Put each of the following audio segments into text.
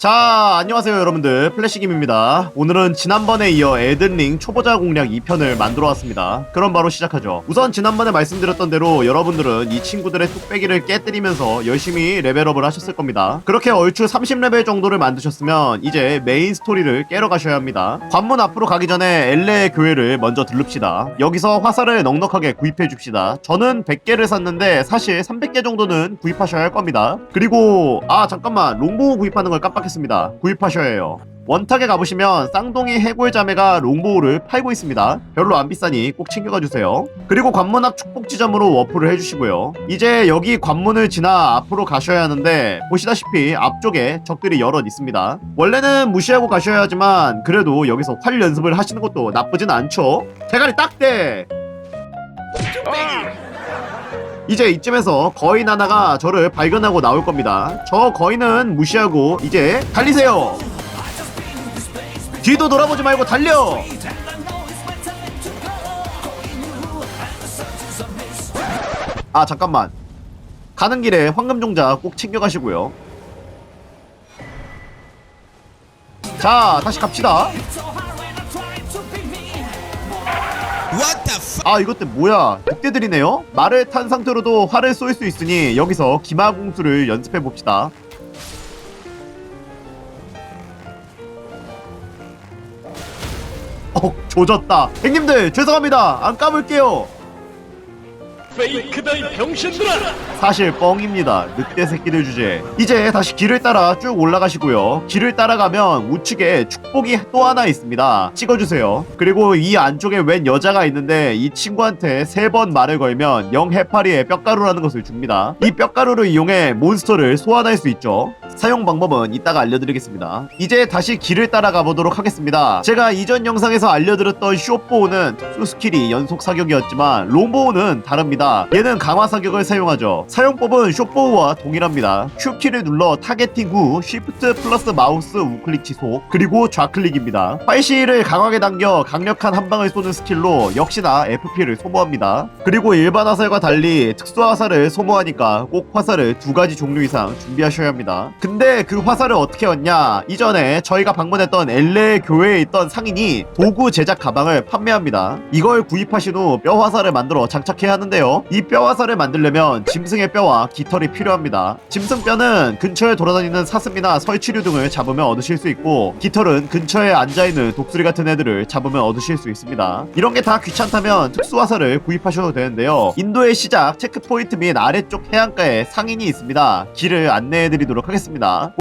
자 안녕하세요 여러분들. 플래시김입니다. 오늘은 지난번에 이어 에든링 초보자 공략 2편을 만들어 왔습니다. 그럼 바로 시작하죠. 우선 지난번에 말씀드렸던 대로 여러분들은 이 친구들의 뚝배기를 깨뜨리면서 열심히 레벨업을 하셨을 겁니다. 그렇게 얼추 30레벨 정도를 만드셨으면 이제 메인 스토리를 깨러 가셔야 합니다. 관문 앞으로 가기 전에 엘레 교회를 먼저 들릅시다. 여기서 화살을 넉넉하게 구입해 줍시다. 저는 100개를 샀는데 사실 300개 정도는 구입하셔야 할 겁니다. 그리고 아 잠깐만. 롱보우 구입하는 걸 깜빡했 습니다 구입하셔야 해요 원탁에 가보시면 쌍둥이 해골 자매가 롱보우를 팔고 있습니다. 별로 안 비싸니 꼭 챙겨가 주세요. 그리고 관문 앞 축복 지점으로 워프를 해주시고요. 이제 여기 관문을 지나 앞으로 가셔야 하는데 보시다시피 앞쪽에 적들이 여럿 있습니다. 원래는 무시하고 가셔야 하지만 그래도 여기서 활 연습을 하시는 것도 나쁘진 않죠. 대가리 딱 대! 이제 이쯤에서 거인 하나가 저를 발견하고 나올 겁니다. 저 거인은 무시하고 이제 달리세요. 뒤도 돌아보지 말고 달려. 아 잠깐만. 가는 길에 황금 종자 꼭 챙겨가시고요. 자 다시 갑시다. 아 이것들 뭐야? 늑대들이네요? 말을 탄 상태로도 활을 쏠 수 있으니 여기서 기마공수를 연습해 봅시다. 어 조졌다. 형님들 죄송합니다. 안 까볼게요 페이크다 이 병신들아! 사실 뻥입니다. 늑대 새끼들 주제. 이제 다시 길을 따라 쭉 올라가시고요. 길을 따라가면 우측에 축복이 또 하나 있습니다. 찍어주세요. 그리고 이 안쪽에 웬 여자가 있는데 이 친구한테 세 번 말을 걸면 영 해파리의 뼈가루라는 것을 줍니다. 이 뼈가루를 이용해 몬스터를 소환할 수 있죠. 사용 방법은 이따가 알려드리겠습니다. 이제 다시 길을 따라가 보도록 하겠습니다. 제가 이전 영상에서 알려드렸던 쇼보우는 특수 스킬이 연속 사격이었지만 롱보우는 다릅니다. 얘는 강화 사격을 사용하죠. 사용법은 쇼보우와 동일합니다. Q키를 눌러 타겟팅 후 Shift 플러스 마우스 우클릭 지속 그리고 좌클릭입니다. 활시를 강하게 당겨 강력한 한 방을 쏘는 스킬로 역시나 FP를 소모합니다. 그리고 일반 화살과 달리 특수 화살을 소모하니까 꼭 화살을 두 가지 종류 이상 준비하셔야 합니다. 근데 그 화살을 어떻게 얻냐? 이전에 저희가 방문했던 엘레 교회에 있던 상인이 도구 제작 가방을 판매합니다. 이걸 구입하신 후 뼈 화살을 만들어 장착해야 하는데요. 이 뼈 화살을 만들려면 짐승의 뼈와 깃털이 필요합니다. 짐승 뼈는 근처에 돌아다니는 사슴이나 설치류 등을 잡으면 얻으실 수 있고 깃털은 근처에 앉아있는 독수리 같은 애들을 잡으면 얻으실 수 있습니다. 이런 게 다 귀찮다면 특수 화살을 구입하셔도 되는데요. 인도의 시작 체크포인트 및 아래쪽 해안가에 상인이 있습니다. 길을 안내해드리도록 하겠습니다.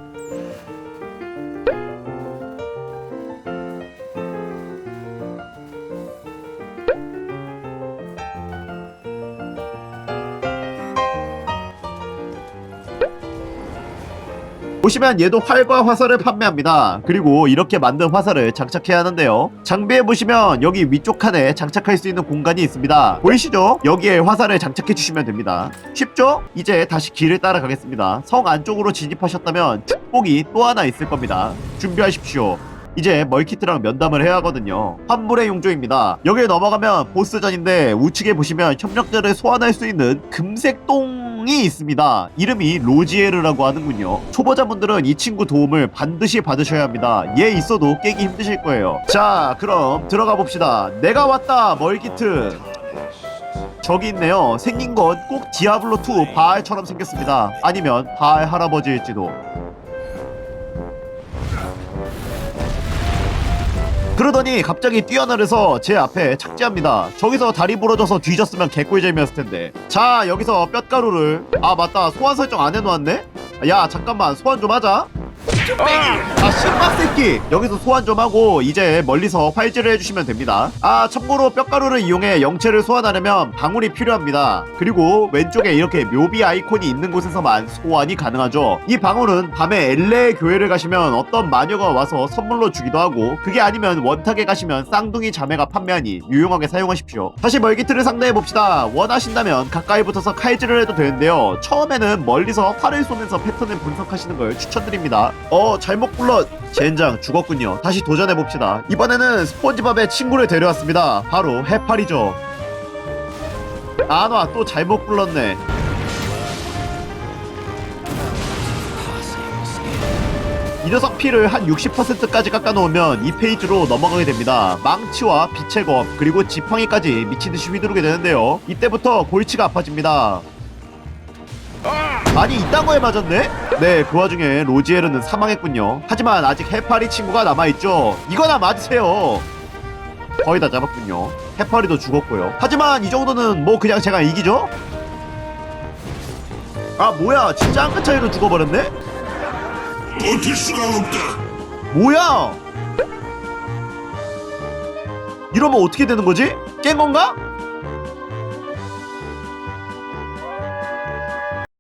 보시면 얘도 활과 화살을 판매합니다. 그리고 이렇게 만든 화살을 장착해야 하는데요. 장비에 보시면 여기 위쪽 칸에 장착할 수 있는 공간이 있습니다. 보이시죠? 여기에 화살을 장착해 주시면 됩니다. 쉽죠? 이제 다시 길을 따라가겠습니다. 성 안쪽으로 진입하셨다면 축복이 또 하나 있을 겁니다. 준비하십시오. 이제 멀키트랑 면담을 해야 하거든요. 환불의 용조입니다. 여기에 넘어가면 보스전인데 우측에 보시면 협력자를 소환할 수 있는 금색 똥이 있습니다. 이름이 로지에르라고 하는군요. 초보자분들은 이 친구 도움을 반드시 받으셔야 합니다. 얘 있어도 깨기 힘드실 거예요. 자, 그럼 들어가 봅시다. 내가 왔다, 멀키트. 저기 있네요. 생긴 건 꼭 디아블로2 바알처럼 생겼습니다. 아니면 바알 할아버지일지도. 그러더니 갑자기 뛰어내려서 제 앞에 착지합니다. 저기서 다리 부러져서 뒤졌으면 개꿀잼이었을 텐데. 자, 여기서 뼛가루를. 아, 맞다. 소환 설정 안 해놓았네? 야, 잠깐만. 소환 좀 하자. 아, 신박 새끼! 여기서 소환 좀 하고, 이제 멀리서 활질을 해주시면 됩니다. 아, 참고로 뼈가루를 이용해 영체를 소환하려면 방울이 필요합니다. 그리고 왼쪽에 이렇게 묘비 아이콘이 있는 곳에서만 소환이 가능하죠. 이 방울은 밤에 엘레 교회를 가시면 어떤 마녀가 와서 선물로 주기도 하고, 그게 아니면 원탁에 가시면 쌍둥이 자매가 판매하니 유용하게 사용하십시오. 다시 멀기트를 상대해봅시다. 원하신다면 가까이 붙어서 칼질을 해도 되는데요. 처음에는 멀리서 활을 쏘면서 패턴을 분석하시는 걸 추천드립니다. 어, 잘못 불러. 젠장 죽었군요. 다시 도전해봅시다. 이번에는 스폰지밥의 친구를 데려왔습니다. 바로 해파리죠. 아놔 또 잘못 불렀네. 이 녀석 피를 한 60%까지 깎아놓으면 이 페이지로 넘어가게 됩니다. 망치와 빛의 검 그리고 지팡이까지 미친듯이 휘두르게 되는데요. 이때부터 골치가 아파집니다. 아니 이딴 거에 맞았네? 네, 그 와중에 로지에르는 사망했군요. 하지만 아직 해파리 친구가 남아있죠. 이거나 맞으세요. 거의 다 잡았군요. 해파리도 죽었고요. 하지만 이 정도는 뭐 그냥 제가 이기죠? 아 뭐야 진짜 한 끗 차이로 죽어버렸네? 버틸 수가 없다. 뭐야? 이러면 어떻게 되는 거지? 깬 건가?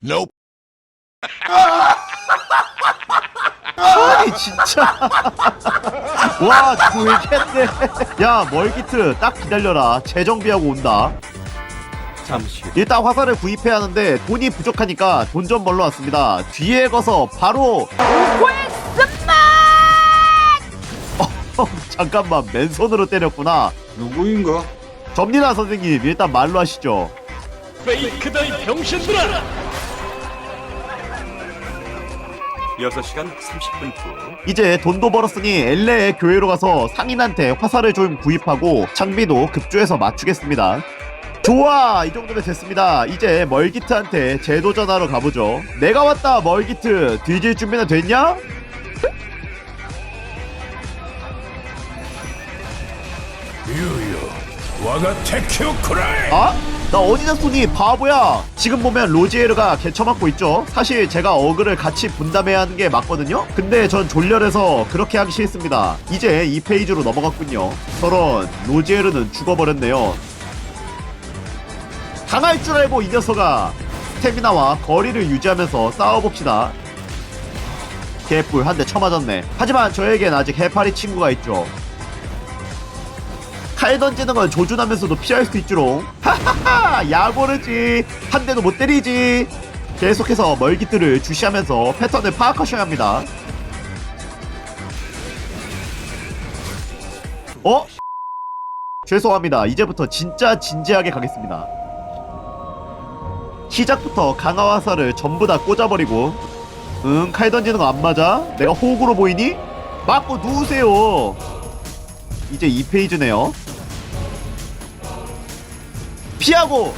Nope. 아니 진짜. 와 돌겠네. 야 멀기트 딱 기다려라. 재정비하고 온다. 잠시. 일단 화살을 구입해야 하는데 돈이 부족하니까 돈 좀 벌러 왔습니다. 뒤에 가서 바로. 어, 잠깐만 맨손으로 때렸구나. 누구인가? 접니다 선생님. 일단 말로 하시죠. 페이크다 이 병신들아 6시간 30분 후 이제 돈도 벌었으니 엘레의 교회로 가서 상인한테 화살을 좀 구입하고 장비도 급조해서 맞추겠습니다. 좋아 이 정도면 됐습니다. 이제 멀기트한테 재도전하러 가보죠. 내가 왔다 멀기트 뒤질 준비는 됐냐? 유유, 와가 테키오 쿠라이. 아? 나 어디다 손이 바보야. 지금 보면 로지에르가 개쳐맞고 있죠. 사실 제가 어그를 같이 분담해야 하는 게 맞거든요. 근데 전 졸렬해서 그렇게 하기 싫습니다. 이제 이 페이지로 넘어갔군요. 저런 로지에르는 죽어버렸네요. 당할 줄 알고 이 녀석아. 스태미나와 거리를 유지하면서 싸워봅시다. 개뿔 한 대 쳐맞았네. 하지만 저에겐 아직 해파리 친구가 있죠 칼 던지는 걸 조준하면서도 피할 수 있지롱. 하하하 야고르지. 한 대도 못 때리지. 계속해서 멀기들을 주시하면서 패턴을 파악하셔야 합니다. 어? 죄송합니다. 이제부터 진짜 진지하게 가겠습니다. 시작부터 강화 화살을 전부 다 꽂아버리고. 응 칼 던지는 거 안 맞아? 내가 호구로 보이니? 맞고 누우세요. 이제 2페이지네요 피하고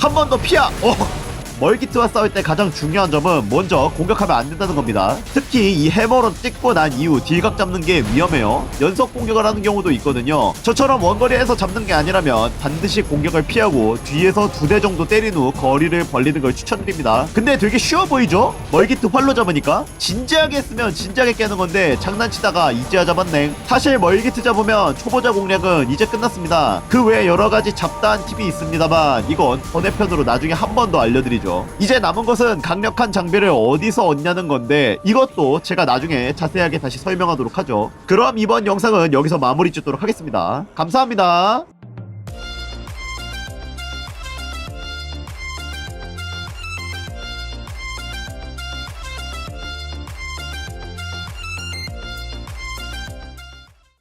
한 번 더 피하. 어. 멀기트와 싸울 때 가장 중요한 점은 먼저 공격하면 안 된다는 겁니다. 특히 이 해머로 찍고 난 이후 딜각 잡는 게 위험해요. 연속 공격을 하는 경우도 있거든요. 저처럼 원거리에서 잡는 게 아니라면 반드시 공격을 피하고 뒤에서 두 대 정도 때린 후 거리를 벌리는 걸 추천드립니다. 근데 되게 쉬워 보이죠? 멀기트 활로 잡으니까 진지하게 했으면 진지하게 깨는 건데 장난치다가 이제야 잡았네. 사실 멀기트 잡으면 초보자 공략은 이제 끝났습니다. 그 외에 여러 가지 잡다한 팁이 있습니다만 이건 번외편으로 나중에 한 번 더 알려드리죠. 이제 남은 것은 강력한 장비를 어디서 얻냐는 건데 이것도 제가 나중에 자세하게 다시 설명하도록 하죠. 그럼 이번 영상은 여기서 마무리 짓도록 하겠습니다. 감사합니다.